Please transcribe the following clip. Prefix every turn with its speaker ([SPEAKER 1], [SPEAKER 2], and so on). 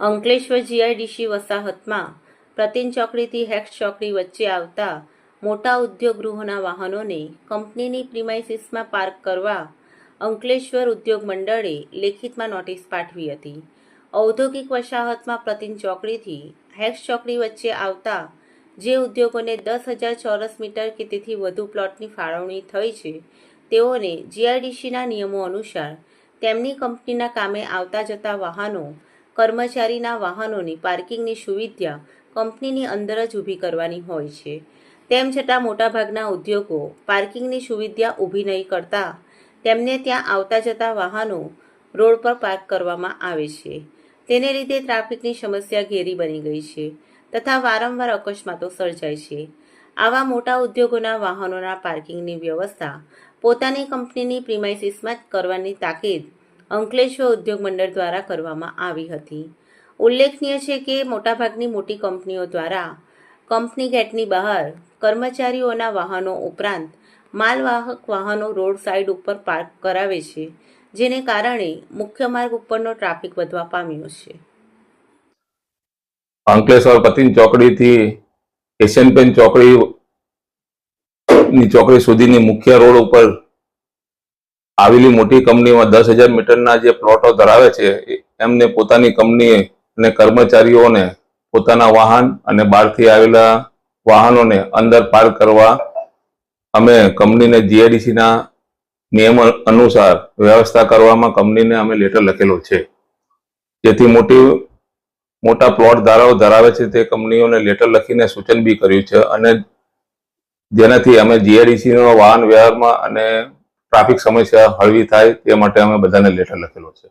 [SPEAKER 1] Ankleshwar GIDC વસાહતમાં પ્રતિન ચોકડીથી હેક્સ ચોકડી વચ્ચે આવતા મોટા ઉદ્યોગ ગૃહોના વાહનોને કંપનીની પ્રિમાઇસીસમાં પાર્ક કરવા અંકલેશ્વર ઉદ્યોગ મંડળે લેખિતમાં નોટિસ પાઠવી હતી. ઔદ્યોગિક વસાહતમાં પ્રતિન ચોકડીથી હેક્સ ચોકડી વચ્ચે આવતા જે ઉદ્યોગોને દસ હજાર ચોરસ મીટર કે તેથી વધુ પ્લોટની ફાળવણી થઈ છે, તેઓને જીઆઈડીસીના નિયમો અનુસાર તેમની કંપનીના કામે આવતા જતા વાહનો કર્મચારીના વાહનોની પાર્કિંગની સુવિધા કંપનીની અંદર જ ઊભી કરવાની હોય છે. તેમ છતાં મોટાભાગના ઉદ્યોગો પાર્કિંગની સુવિધા ઊભી નહીં કરતા, તેમને ત્યાં આવતા જતા વાહનો રોડ પર પાર્ક કરવામાં આવે છે. તેને લીધે ટ્રાફિકની સમસ્યા ઘેરી બની ગઈ છે તથા વારંવાર અકસ્માતો સર્જાય છે. આવા મોટા ઉદ્યોગોના વાહનોના પાર્કિંગની વ્યવસ્થા પોતાની કંપનીની પ્રિમાઇસીસમાં જ કરવાની તાકીદ અંકલેશ્વર ઉદ્યોગ મંડળ દ્વારા કરવામાં આવી હતી. ઉલ્લેખનીય છે કે મોટાભાગની મોટી કંપનીઓ દ્વારા કંપની ગેટની બહાર કર્મચારીઓના વાહનો ઉપરાંત માલવાહક વાહનો રોડ સાઇડ ઉપર પાર્ક કરાવે છે, જેને કારણે મુખ્ય માર્ગ ઉપરનો ટ્રાફિક વધવા પામ્યો છે.
[SPEAKER 2] અંકલેશ્વર પતિન ચોકડીથી એશિયન પેન ચોકડી ચોકડી સુધીની મુખ્ય રોડ ઉપર આવેલી મોટી કંપનીમાં દસ હજાર મીટરના જે પ્લોટો ધરાવે છે એમને પોતાની કંપની અને કર્મચારીઓને પોતાના વાહન અને બહારથી આવેલા વાહનોને અંદર પાર્ક કરવા અમે કંપનીને જીઆઈડીસીના નિયમ અનુસાર વ્યવસ્થા કરવામાં કંપનીને અમે લેટર લખેલો છે. જેથી મોટી, મોટા પ્લોટ ધારાઓ ધરાવે છે, તે કંપનીઓને લેટર લખીને સૂચન બી કર્યું છે અને જેનાથી અમે જીઆઈડીસીનો વાહન વ્યવહારમાં અને ટ્રાફિક સમસ્યા હળવી થાય તે માટે અમે બધાને લેટર લખેલો છે.